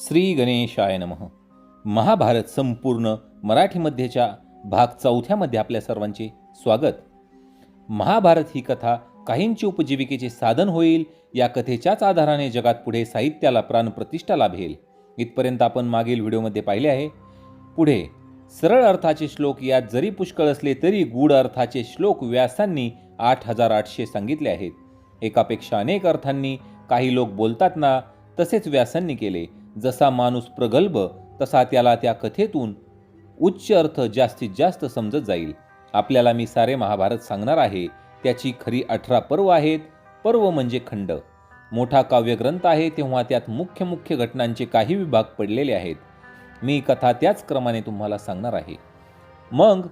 श्री गणेशाय नमः. महाभारत संपूर्ण मराठीमध्येच्या भाग चौथ्यामध्ये आपल्या सर्वांचे स्वागत. महाभारत ही कथा काहींची उपजीविकेचे साधन होईल या कथेच्याच आधाराने जगात पुढे साहित्याला प्राणप्रतिष्ठा लाभेल. इथपर्यंत आपण मागील व्हिडिओमध्ये पाहिले आहे. पुढे सरळ अर्थाचे श्लोक यात जरी पुष्कळ असले तरी गूढ अर्थाचे श्लोक व्यासांनी आठ हजार आठशे सांगितले आहेत. एकापेक्षा अनेक अर्थांनी काही लोक बोलतात ना तसेच व्यासांनी केले. जसा माणूस प्रगल्भ तसा त्याला त्या कथेतून उच्च अर्थ जास्तीत जास्त समजत जाईल. आपल्याला मी सारे महाभारत सांगणार आहे त्याची खरी अठरा पर्व आहेत. पर्व म्हणजे खंड. मोठा काव्यग्रंथ आहे तेव्हा त्यात मुख्य मुख्य घटनांचे काही विभाग पडलेले आहेत. मी कथा त्याच क्रमाने तुम्हाला सांगणार आहे. मग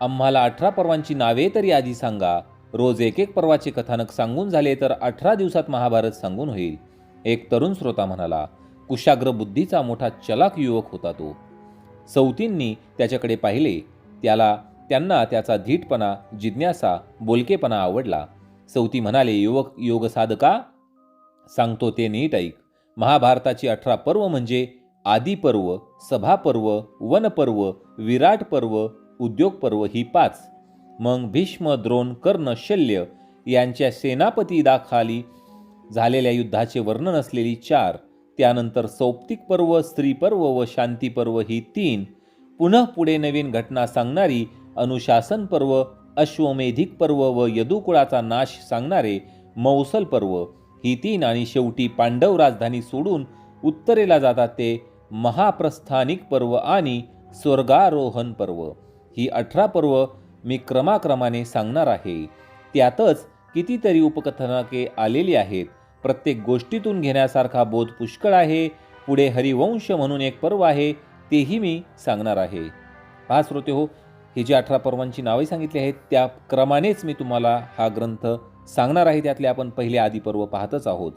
आम्हाला अठरा पर्वांची नावे तरी आधी सांगा. रोज एक एक पर्वाचे कथानक सांगून झाले तर अठरा दिवसात महाभारत सांगून होईल. एक तरुण श्रोता म्हणाला कुशाग्र बुद्धीचा मोठा चलाक युवक होता तो. सौतींनी त्याच्याकडे पाहिले त्याला त्यांना त्याचा धीटपणा जिज्ञासा बोलकेपणा आवडला. सौती म्हणाले युवक योग साधका? सांगतो ते नीट ऐक. महाभारताची अठरा पर्व म्हणजे आदिपर्व सभापर्व वनपर्व विराट पर्व उद्योग पर्व ही पाच. मग भीष्म द्रोण कर्ण शल्य यांच्या सेनापतीदाखाली झालेल्या युद्धाचे वर्णन असलेली चार. त्यानंतर सौप्तिक पर्व स्त्री पर्व व शांती पर्व ही तीन. पुन्हा पुढे नवीन घटना सांगणारी अनुशासन पर्व अश्वमेधिक पर्व व यदुकुळाचा नाश सांगणारे मौसल पर्व. ही तीन आणि शेवटी पांडव राजधानी सोडून उत्तरेला जातात ते महाप्रस्थानिक पर्व आणि स्वर्गारोहण पर्व. ही अठरा पर्व मी क्रमाक्रमाने सांगणार आहे. त्यातच कितीतरी उपकथनके आलेली आहेत. प्रत्येक गोष्टीतून घेण्यासारखा बोध पुष्कळ आहे. पुढे हरिवंश म्हणून एक पर्व आहे तेही मी सांगणार आहे. हा श्रोते हो ही जी अठरा पर्वांची नावे सांगितली आहेत त्या क्रमानेच मी तुम्हाला हा ग्रंथ सांगणार आहे. त्यातले आपण पहिले आदिपर्व पाहतच आहोत.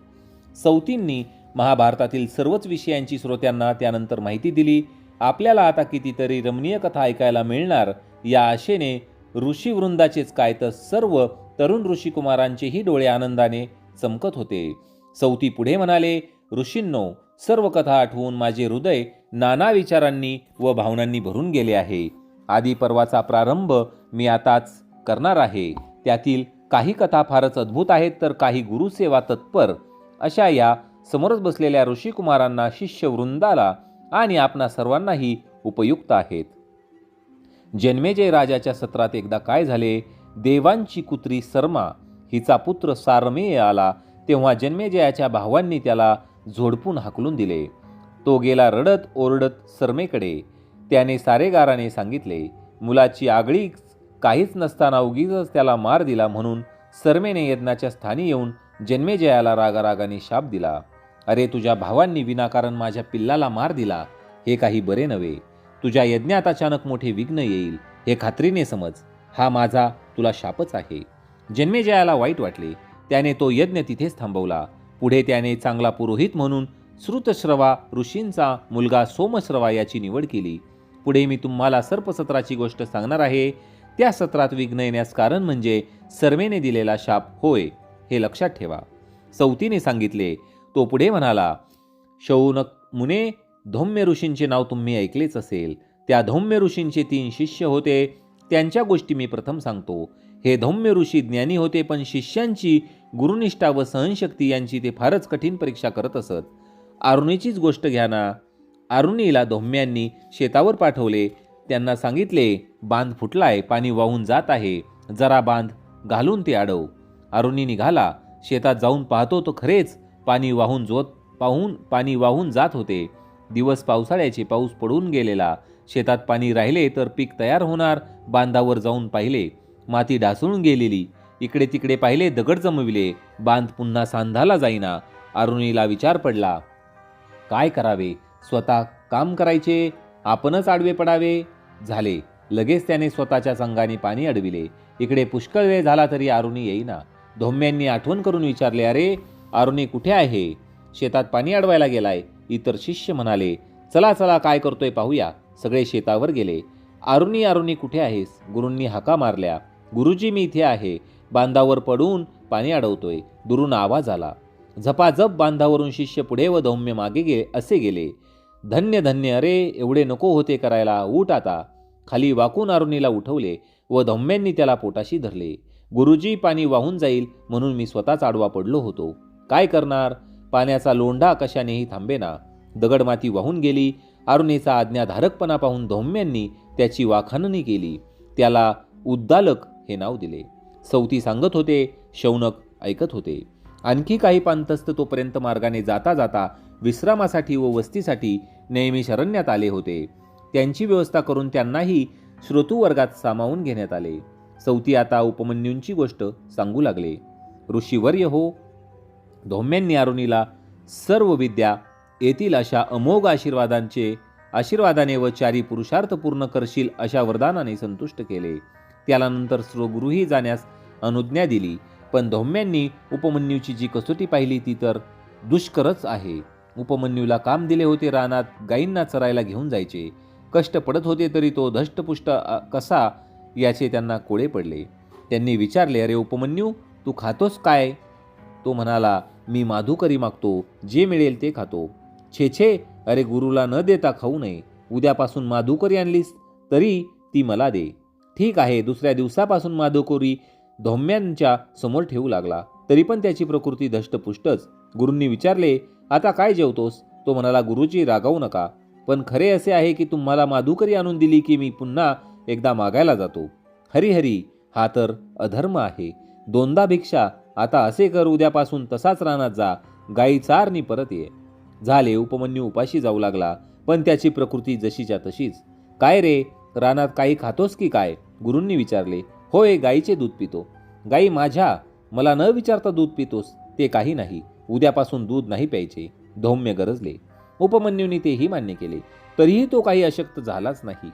सौतींनी महाभारतातील सर्वच विषयांची श्रोत्यांना त्यानंतर माहिती दिली. आपल्याला आता कितीतरी रमणीय कथा ऐकायला मिळणार या आशेने ऋषीवृंदाचेच काय तर सर्व तरुण ऋषिकुमारांचेही डोळे आनंदाने चमकत होते. सौती पुढे म्हणाले ऋषींनो सर्व कथा आठवून माझे हृदय नाना विचारांनी व भावनांनी भरून गेले आहे. आदी पर्वाचा प्रारंभ मी आताच करणार आहे. त्यातील काही कथा फारच अद्भुत आहेत तर काही गुरुसेवा तत्पर. अशा या समोरच बसलेल्या ऋषिकुमारांना शिष्यवृंदाला आणि आपणा सर्वांनाही उपयुक्त आहेत. जन्मेजय राजाच्या सत्रात एकदा काय झाले? देवांची कुत्री सर्मा हिचा पुत्र सारमेय आला तेव्हा जन्मेजयाच्या भावांनी त्याला झोडपून हाकलून दिले. तो गेला रडत ओरडत सरमेकडे. त्याने सारेगाराने सांगितले मुलाची आगळी काहीच नसताना उगीच त्याला मार दिला म्हणून सरमेने यज्ञाच्या स्थानी येऊन जन्मेजयाला रागारागाने शाप दिला. अरे तुझ्या भावांनी विनाकारण माझ्या पिल्लाला मार दिला. हे काही बरे नव्हे. तुझ्या यज्ञात अचानक मोठे विघ्न येईल. हे खात्रीने समज. हा माझा तुला शापच आहे. जन्मेजयाला वाईट वाटले त्याने तो यज्ञ तिथेच थांबवला. पुढे त्याने चांगला पुरोहित म्हणून श्रुतश्रवा ऋषींचा मुलगा सोमश्रवा याची निवड केली. पुढे मी तुम्हाला सर्पसत्राची गोष्ट सांगणार आहे. त्या सत्रात विघ्न येण्यास कारण म्हणजे सर्वेने दिलेला शाप होय हे लक्षात ठेवा. सौतीने सांगितले तो पुढे म्हणाला शौनक मुने धौम्य ऋषींचे नाव तुम्ही ऐकलेच असेल. त्या धौम्य ऋषींचे तीन शिष्य होते. त्यांच्या गोष्टी मी प्रथम सांगतो. हे धौम्य ऋषी ज्ञानी होते पण शिष्यांची गुरुनिष्ठा व सहनशक्ती यांची ते फारच कठीण परीक्षा करत असत. आरुणीचीच गोष्ट घ्या ना. आरुणीला धौम्यांनी शेतावर पाठवले. त्यांना सांगितले बांध फुटलाय पाणी वाहून जात आहे. जरा बांध घालून ते अडव अरुणी निघाला. शेतात जाऊन पाहतो तो खरेच पाणी वाहून जोत पाहून पाणी वाहून जात होते. दिवस पावसाळ्याचे पाऊस पडून गेलेला. शेतात पाणी राहिले तर पीक तयार होणार. बांधावर जाऊन पाहिले. माती ढासळून गेलेली. इकडे तिकडे पाहिले दगड जमविले. बांध पुन्हा सांधाला जाईना. अरुणीला विचार पडला. काय करावे? स्वतः काम करायचे? आपणच आडवे पडावे? झाले. लगेच त्याने स्वतःच्या संघाने पाणी अडविले. इकडे पुष्कळ वेळ झाला तरी अरुणी येईना. धोम्यांनी आठवण करून विचारले अरे अरुणी कुठे आहे? शेतात पाणी अडवायला गेलाय. इतर शिष्य म्हणाले चला चला काय करतोय पाहूया. सगळे शेतावर गेले. अरुणी अरुणी कुठे आहेस? गुरूंनी हाका मारल्या. गुरुजी मी इथे आहे. बांधावर पडून पाणी अडवतोय. दुरून आवाज आला. झपाझप बांधावरून शिष्य पुढे व धौम्य मागे गे असे गेले. धन्य धन्य अरे एवढे नको होते करायला. उठ आता. खाली वाकून आरुणीला उठवले व धौम्यांनी त्याला पोटाशी धरले. गुरुजी पाणी वाहून जाईल म्हणून मी स्वतःच आडवा पडलो होतो. काय करणार? पाण्याचा लोंढा कशानेही थांबेना. दगडमाती वाहून गेली. अरुणीचा आज्ञाधारकपणा पाहून धौम्यांनी त्याची वाखाणणी केली. त्याला उद्दालक हे नाव दिले. सवती सांगत होते शौनक ऐकत होते. आणखी काही पांतस्त तोपर्यंत मार्गाने जाता जाता विश्रामासाठी व वस्तीसाठी नेहमी शरण्यात आले होते. त्यांची व्यवस्था करून त्यांनाही श्रोतुवर्गात सामावून घेण्यात आले. सवती आता उपमन्यूंची गोष्ट सांगू लागले. ऋषीवर्य हो धौम्यांनी अरुणीला सर्व विद्या येतील अशा अमोघ आशीर्वादांचे आशीर्वादाने व चारी पुरुषार्थ पूर्ण करशील अशा वरदानाने संतुष्ट केले. त्याला नंतर स्वगृही जाण्यास अनुज्ञा दिली. पण धौम्यांनी उपमन्यूची जी कसोटी पाहिली ती तर दुष्करच आहे. उपमन्यूला काम दिले होते रानात गायींना चरायला घेऊन जायचे. कष्ट पडत होते तरी तो धष्टपुष्ट कसा याचे त्यांना कोळे पडले. त्यांनी विचारले अरे उपमन्यू तू खातोस काय? तो म्हणाला मी माधुकरी मागतो जे मिळेल ते खातो. छे छे अरे गुरुला न देता खाऊ नये. उद्यापासून माधुकरी आणलीस तरी ती मला दे. ठीक आहे दुसऱ्या दिवसापासून माधुकरी धौम्यांच्या समोर ठेवू लागला. तरी पण त्याची प्रकृती धष्टपुष्टच. गुरूंनी विचारले आता काय जेवतोस? तो म्हणाला गुरुजी रागावू नका. पण खरे असे आहे की तुम्हाला माधुकरी आणून दिली की मी पुन्हा एकदा मागायला जातो. हरी हरी हा तर अधर्म आहे. दोनदा भिक्षा. आता असे कर उद्यापासून तसाच रानात जा. गाई चारनी परत ये. झाले उपमन्यू उपाशी जाऊ लागला. पण त्याची प्रकृती जशीच्या तशीच. काय रे रानात काही खातोस की काय? गुरूंनी विचारले होय गाईचे दूध पितो. गाई माझ्या मला न विचारता दूध पितोस ते काही नाही. उद्यापासून दूध नाही प्यायचे. धौम्य गरजले. उपमन्यूने तेही मान्य केले. तरीही तो काही अशक्त झालाच नाही.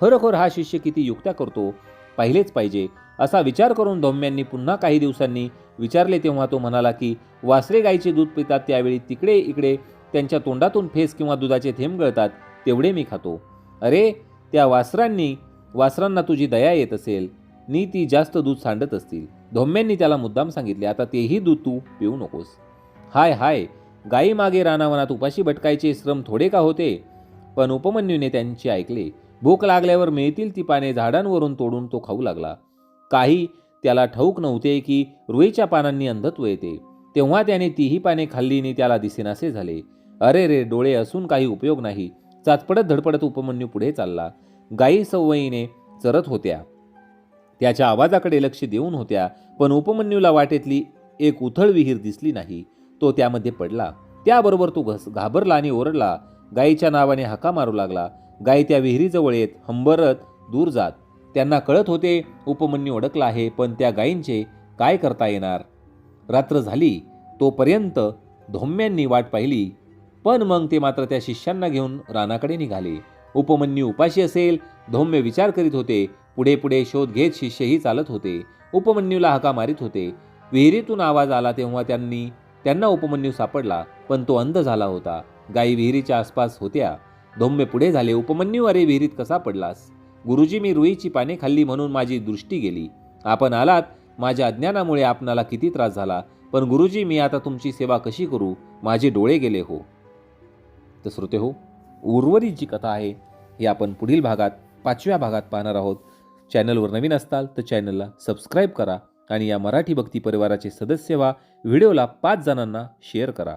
खरोखर हा शिष्य किती युक्त्या करतो? पाहिलेच पाहिजे. असा विचार करून धौम्यांनी पुन्हा काही दिवसांनी विचारले तेव्हा तो म्हणाला की वासरे गाईचे दूध पितात त्यावेळी तिकडे इकडे त्यांच्या तोंडातून फेस किंवा दुधाचे थेंब गळतात तेवढे मी खातो. अरे त्या वासरांनी वासरांना तुझी दया येत असेल नी ती जास्त दूध सांडत असतील. धौम्यांनी त्याला मुद्दाम सांगितले आता तेही दूध तू पिऊ नकोस. हाय हाय गाई मागे रानावनात उपाशी भटकायचे श्रम थोडे का होते? पण उपमन्यूने त्यांचे ऐकले भूक लागल्यावर मिळतील ती पाने झाडांवरून तोडून तो खाऊ लागला. काही त्याला ठाऊक नव्हते की रुईच्या पानांनी अंधत्व येते. तेव्हा त्याने तीही पाने खाल्लीने त्याला दिसेनासे झाले. अरे रे डोळे असून काही उपयोग नाही. चाचपडत धडपडत उपमन्यू पुढे चालला. गायी सवयीने चरत होत्या. त्याच्या आवाजाकडे लक्ष देऊन होत्या पण उपमन्यूला वाटेतली एक उथळ विहीर दिसली नाही. तो त्यामध्ये पडला. त्याबरोबर तो घस घाबरला आणि ओरडला. गायीच्या नावाने हाका मारू लागला. गाय त्या विहिरीजवळ येत हंबरत दूर जात. त्यांना कळत होते उपमन्यू अडकला आहे पण त्या गायींचे काय करता येणार? रात्र झाली. तोपर्यंत धौम्यांनी वाट पाहिली. पण मग ते मात्र त्या शिष्यांना घेऊन रानाकडे निघाले. उपमन्यू उपाशी असेल धौम्य विचार करीत होते पुढे पुढे शोध घेत शिष्यही चालत होते. उपमन्यूला हाका मारित होते. विहिरीतून आवाज आला तेव्हा त्यांनी त्यांना उपमन्यू सापडला पण तो अंध झाला होता. गायी विहिरीच्या आसपास होत्या. धौम्य पुढे झाले उपमन्यू अरे विहिरीत कसा पडलास? गुरुजी मी रुईची पाने खाल्ली म्हणून माझी दृष्टी गेली. आपण आलात माझ्या अज्ञानामुळे आपणाला किती त्रास झाला पण गुरुजी मी आता तुमची सेवा कशी करू? माझे डोळे गेले हो. तर श्रोते हो. उर्वरित जी कथा आहे. ही आपण पुढील भागात पाचव्या भागात पाहणार आहोत. चॅनलवर नवीन असताल तर चॅनलला सबस्क्राईब करा आणि या मराठी भक्ती परिवाराचे सदस्य व्हा. व्हिडिओला पाच जणांना शेअर करा.